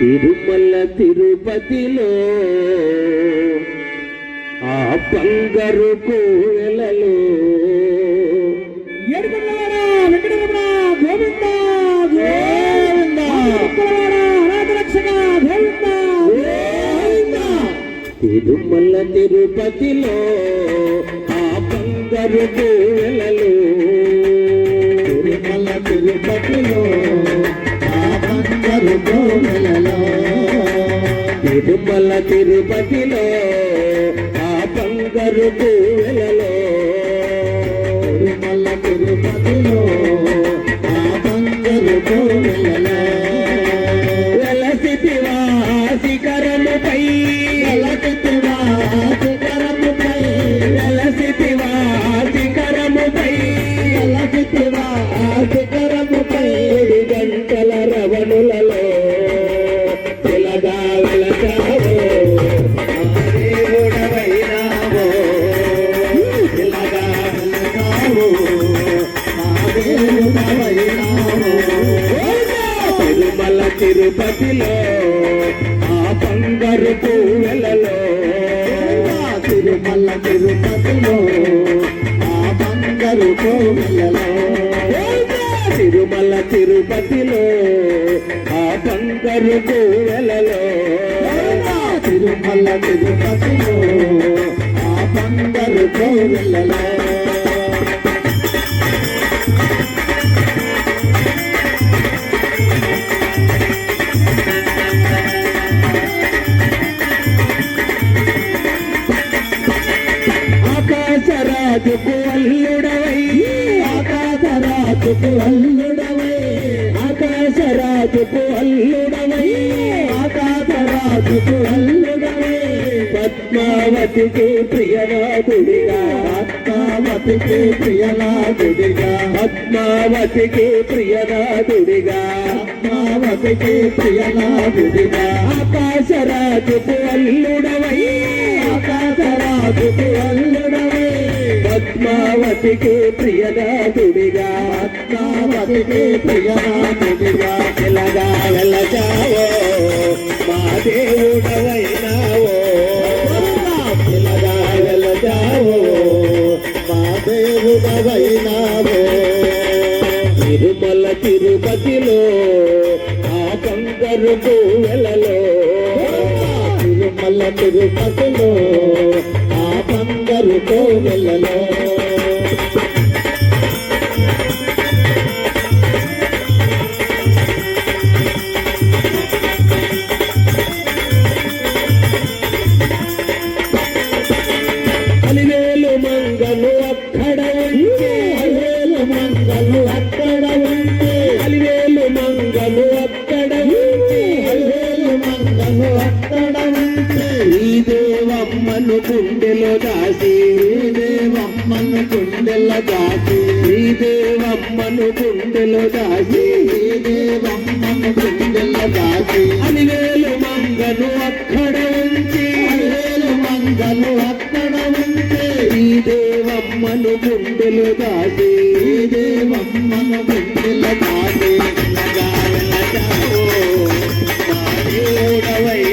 తిరుమల తిరుపతిలో ఆ బంగారు కోవెలలో. తిరుమల తిరుపతిలో ఆ బంగారు తిరుమల తిరుపతిలో ఆ బంగారు పూలలో తిరుమల తిరుపతిలో ఆ బంగారు పూలలో తిరుపతిలో ఆ బంగారు పూలలో ఆ తిరుమల తిరుపతిలో ఆ బంగారు పూలలో తిరుమల తిరుపతిలో ఆ బంగారు పూలలో తిరుమల తిరుపతిలో ఆ బంగారు పూలలో ఆకాశరాజుకు అల్లుడవై. ఆకాశ ఆకాశరాజుకు అల్లుడవై. ఆకాశ ఆకాశరాజుకు అల్లుడవై. ఆకాశ ఆకాశరాజుకు అల్లుడవై పద్మావతికి ప్రియనాథుడిగా. పద్మావతికి ప్రియనాథుడిగా. పద్మావతికి ప్రియనాథుడిగా. పద్మావతికి ప్రియనాథుడిగా. ఆకాశ ఆకాశరాజుకు అల్లుడవై. పద్మావతికి ప్రియనాథుడిగా పద్మావతికి ప్రియనాథుడిగా ఎలాగా వెళ్ళచావో? మా దేవుడవైనావో? ఎలాగా వెళ్ళచావో? మా దేవుడవైనావో? తిరుమల తిరుపతిలో ఆ బంగారు పువ్వులలో తిరుమల తిరుపతిలో ఆ బంగారు కోవెలలో అలివేలు మంగలు అక్కడ ఉంటే అవేలు మంగళు అక్కడ ఉంటే అలివేలు మంగలు అక్కడ ఉంటే అవేలు మంగళు అక్కడ ఉంటే ఈ దేవమ్మను గుండెలో దాసి ఈ దేవమ్మను గుండెలో దాసి ఈ దేవమ్మను గుండెలో దాసి ఈ దేవమ్మను గుండెలో దాసి. అలివేలు మంగలు అక్కడ ఉంచి అలివేలు మంగలు అక్కడ దేవమ్మను గుండెలు దాసి దేవమ్మను గుండెలు దాటి వెళ్ళగా వెళ్ళచావో మా దేవుడవైనావో